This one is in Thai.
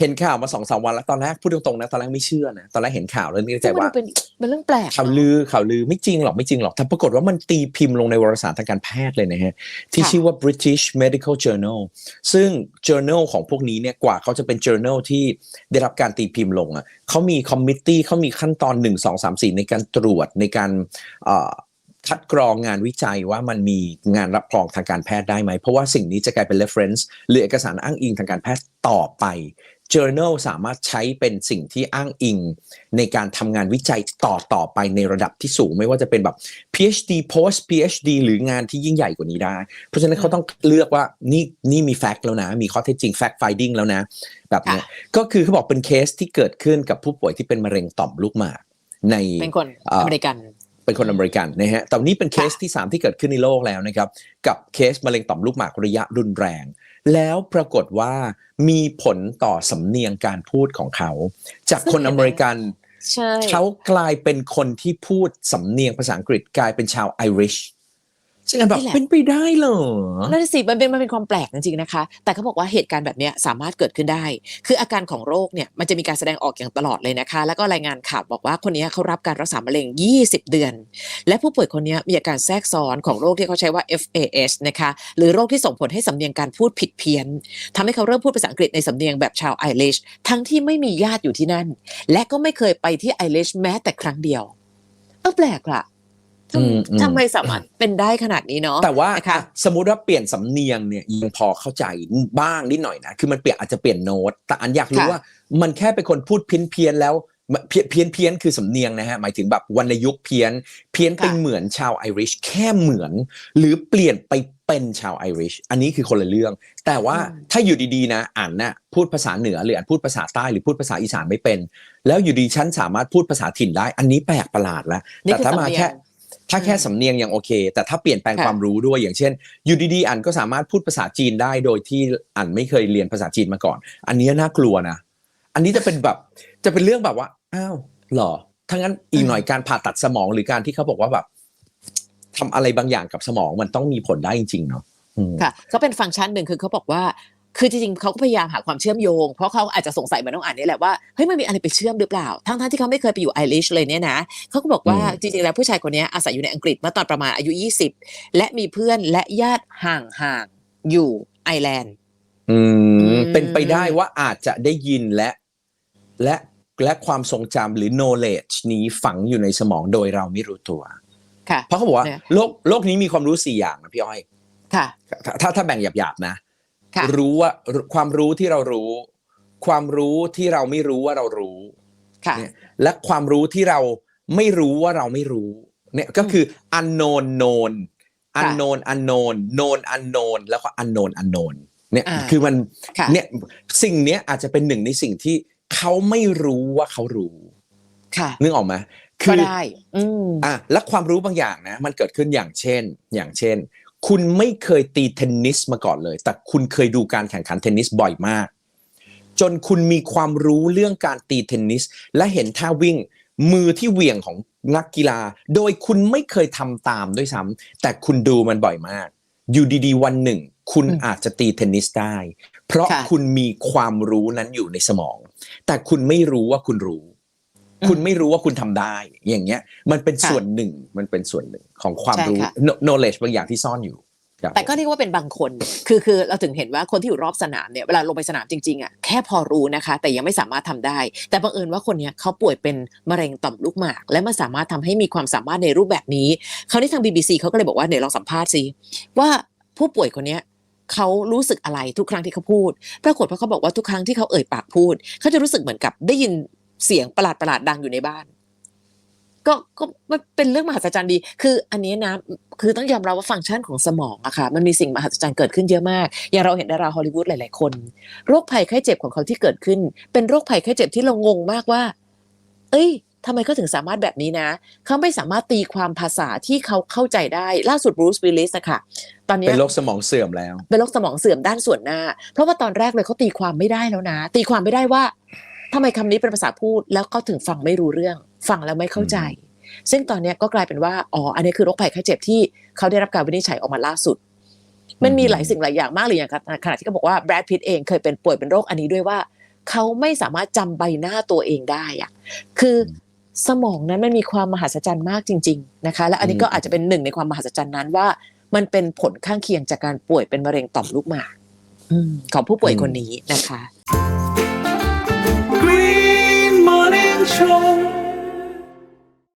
เห็นข่าวมาสองสามวันแล้วตอนแรกพูดตรงๆนะตอนแรกไม่เชื่อนะตอนแรกเห็นข่าวแล้วนึกในใจซึ่งมันว่าดูเป็นเป็นเรื่องแปลกข่าวลือข่าวลือไม่จริงหรอกไม่จริงหรอกแต่ปรากฏว่ามันตีพิมพ์ลงในวารสารทางการแพทย์เลยนะฮะที่ชื่อว่า British Medical Journal ซึ่ง journal ของพวกนี้เนี่ยกว่าเขาจะเป็น journal ที่ได้รับการตีพิมพ์ลงอะเขามี committee เขามีขั้นตอน1 2 3 4ในการตรวจในการเอ่อคัดกรองงานวิจัยว่ามันมีงานรับรองทางการแพทย์ได้ไหม เพราะว่าสิ่งนี้จะกลายเป็น reference หรือเอกสารอ้างอิงทางการแพทย์ต่อไป journal สามารถใช้เป็นสิ่งที่อ้างอิง ในการทำงานวิจัยต่อต่อไปในระดับที่สูง ไม่ว่าจะเป็นแบบ PhD post PhD หรืองานที่ยิ่งใหญ่กว่านี้ได้ เพราะฉะนั้นเขาต้องเลือกว่านี่นี่มีแฟกต์แล้วนะ มีข้อเท็จจริง fact finding แล้วนะ แบบเนี้ยก็คือเขาบอกเป็นเคสที่เกิดขึ้นกับผู้ป่วยที่เป็นมะเร็งต่อมลูกหมากในเป็นคนเอ่ออเมริกัน เป็นคนอเมริกันนะฮะแต่วันนี้เป็นเคสที่ 3 ที่เกิดขึ้นในโลกแล้วนะครับ กับเคสมะเร็งต่อมลูกหมากระยะรุนแรง แล้วปรากฏว่ามีผลต่อสำเนียงการพูดของเขา จากคนอเมริกันใช่เขากลายเป็นคนที่พูดสำเนียงภาษาอังกฤษกลายเป็นชาวไอริช ซึ่งแบบเป็นไปได้เหรอนั่นสิมันเป็นมันเป็นความแปลกจริงๆนะคะ แต่เขาบอกว่าเหตุการณ์แบบเนี้ยสามารถเกิดขึ้นได้ คืออาการของโรคเนี่ยมันจะมีการแสดงออกอย่างตลอดเลยนะคะ แล้วก็รายงานข่าวบอกว่าคนนี้เขารับการรักษามะเร็ง 20 เดือน และผู้ป่วยคนนี้มีอาการแทรกซ้อนของโรคที่เขาใช้ว่า FAS นะคะหรือโรคที่ส่งผลให้สำเนียงการพูดผิดเพี้ยนทำให้เขาเริ่มพูดภาษาอังกฤษในสำเนียงแบบชาวไอริชทั้งที่ไม่มีญาติอยู่ที่นั่น และก็ไม่เคยไปที่ไอริชแม้แต่ครั้งเดียวเออแปลกละ ทำอืมอืมทำไมสามารถเป็นได้ขนาดนี้เนาะแต่ว่านะคะสมมุติว่าเปลี่ยนสำเนียงเนี่ยยังพอเข้าใจบ้างนิดหน่อยนะคือมันเปลี่ยนอาจจะเปลี่ยนโน้ต แต่อันอยากรู้ค่ะว่ามันแค่เป็นคนพูดเพี้ยนเพียนๆแล้วเพี้ยนเพี้ยนเพี้ยนคือสำเนียงนะฮะหมายถึงแบบวรรณยุกต์เพี้ยน เพี้ยนไปเหมือนชาวไอริชแค่เหมือน หรือเปลี่ยนไปเป็นชาวไอริชอันนี้คือคนละเรื่อง แต่ว่าถ้าอยู่ดีๆนะอ่านน่ะพูดภาษาเหนือหรืออ่านพูดภาษาใต้หรือพูดภาษาอีสานไม่เป็น แล้วอยู่ดีฉันสามารถพูดภาษาถิ่นได้ อันนี้แปลกประหลาดแล้วนี่แต่คือถ้าสำมาเนียแค่ง ถ้าแค่สำเนียงยังโอเค แต่ถ้าเปลี่ยนแปลงค่ะ ความรู้ด้วยอย่างเช่นอยู่ดีๆอ่านก็สามารถพูดภาษาจีนได้โดยที่อ่านไม่เคยเรียนภาษาจีนมาก่อน อันนี้น่ากลัวนะ อันนี้จะเป็นแบบจะเป็นเรื่องแบบว่าอ้าวเหรอถ้างั้นอีกหน่อยการผ่าตัดสมองหรือการที่เขาบอกว่าแบบทำอะไรบางอย่างกับสมองมันต้องมีผลได้จริงๆเนาะอืม ค่ะก็เป็นฟังก์ชันหนึ่งคือเขาบอกว่า คือจริงๆเขาก็พยายามหาความเชื่อมโยง เพราะเขาอาจจะสงสัยเหมือนน้องอ่านนี่แหละว่าเฮ้ยมันมีอะไรไปเชื่อมหรือเปล่า ทั้งๆที่เขาไม่เคยไปอยู่ไอริชเลยเนี่ยนะเขาก็บอกว่าอืมจริงๆแล้วผู้ชายคนนี้อาศัยอยู่ในอังกฤษเมื่อตอนประมาณอายุ 20 และมีเพื่อนและญาติห่างๆอยู่ไอร์แลนด์อืมอืมเป็นไปได้ว่าอาจจะได้ยินและ และและความทรงจำหรือ knowledge นี้ฝังอยู่ในสมองโดยเราไม่รู้ตัว ค่ะ เพราะเขาบอกว่าเนี่ยโลกโลกนี้มีความรู้สี่อย่างนะพี่อ้อย ค่ะ ถ้าถ้าถ้าแบ่งหยาบๆนะค่ะ รู้ว่าความรู้ที่เรารู้ ความรู้ที่เราไม่รู้ว่าเรารู้ค่ะเนี่ยและความรู้ที่เราไม่รู้ว่าเราไม่รู้เนี่ยก็คือ unknown known ค่ะ unknown unknown known unknown แล้วก็ unknown unknown เนี่ยอ่าคือมันค่ะเนี่ยสิ่งเนี้ยอาจจะเป็นหนึ่งในสิ่งที่เขาไม่รู้ว่าเขารู้ค่ะนึกออกไหมคืก็อได้อืมอะและความรู้บางอย่างนะ มันเกิดขึ้นอย่างเช่น อย่างเช่น คุณไม่เคยตีเทนนิสมาก่อนเลย แต่คุณเคยดูการแข่งขันเทนนิสบ่อยมาก จนคุณมีความรู้เรื่องการตีเทนนิส และเห็นท่าวิ่งมือที่เหวี่ยงของนักกีฬา โดยคุณไม่เคยทำตามด้วยซ้ำแต่คุณดูมันบ่อยมาก อยู่ดีๆ วันหนึ่ง คุณอืมอาจจะตีเทนนิสได้ เพราะค่ะคุณมีความรู้นั้นอยู่ในสมอง แต่คุณไม่รู้ว่าคุณรู้อืม คุณไม่รู้ว่าคุณทำได้ อย่างเงี้ย มันเป็นค่ะส่วนหนึ่งมันเป็นส่วนหนึ่งของความใช่รู้ค่ะ kno- knowledge บางอย่างที่ซ่อนอยู่ครับแต่ก็เรียกว่าเป็นบางคน คือคือเราถึงเห็นว่าคนที่อยู่รอบสนามเนี่ยเวลาลงไปสนามจริงๆอะแค่พอรู้นะคะ แต่ยังไม่สามารถทำได้ แต่บังเอิญว่าคนเนี้ยเขาป่วยเป็นมะเร็งต่อมลูกหมาก และมันสามารถทำให้มีความสามารถในรูปแบบนี้คราวนี้ทาง BBC เขาก็เลยบอกว่าเดี๋ยวลองสัมภาษณ์สิว่าผู้ป่วยคนเนี้ยเขารู้สึกอะไรทุกครั้งที่เขาพูด ปรากฏว่าเขาบอกว่าทุกครั้งที่เขาเอ่ยปากพูด เขาจะรู้สึกเหมือนกับได้ยิน เสียงประหลาดประหลาดๆดังอยู่ในบ้าน ก็ก็มันเป็นเรื่องมหัศจรรย์ดี คือ อันนี้นะ คือต้องยอมรับว่าฟังก์ชันของสมองอะค่ะ มันมีสิ่งมหัศจรรย์เกิดขึ้นเยอะมาก อย่างเราเห็นดาราฮอลลีวูดหลาย ๆ คน โรคภัยไข้เจ็บของเขาที่เกิดขึ้น เป็นโรคภัยไข้เจ็บที่เรางงมากว่า เอ้ยทำไมเขาถึงสามารถแบบนี้นะ เขาไม่สามารถตีความภาษาที่เขาเข้าใจได้ ล่าสุดบรูซวิลลิสอะค่ะตอนเนี้ยเป็นโรคสมองเสื่อมแล้ว เป็นโรคสมองเสื่อมด้านส่วนหน้า เพราะว่าตอนแรกเลยเขาตีความไม่ได้แล้วนะ ตีความไม่ได้ว่า ทำไมคำนี้เป็นภาษาพูดแล้วเขาถึงฟังไม่รู้เรื่อง ฟังแล้วไม่เข้าใจ ซึ่งตอนนี้ก็กลายเป็นว่าอ๋ออันนี้คือโรคภัยไข้เจ็บที่เขาได้รับการวินิจฉัยออกมาล่าสุด มันมีหลายสิ่งหลายอย่างมากเลยอย่างขณะที่เขาบอกว่าแบรดพิตเองเคยเป็นป่วยเป็นโรคอันนี้ด้วยว่าเขาไม่สามารถจำใบหน้าตัวเองได้อะคือสมองนั้นมันมีความมหัศจรรย์มากจริง ๆนะคะ และอันนี้ก็อาจจะเป็นหนึ่งในความมหัศจรรย์นั้นว่า มันเป็นผลข้างเคียงจากการป่วยเป็นมะเร็งต่อมลูกหมากของผู้ป่วยคนนี้นะคะ green morning show.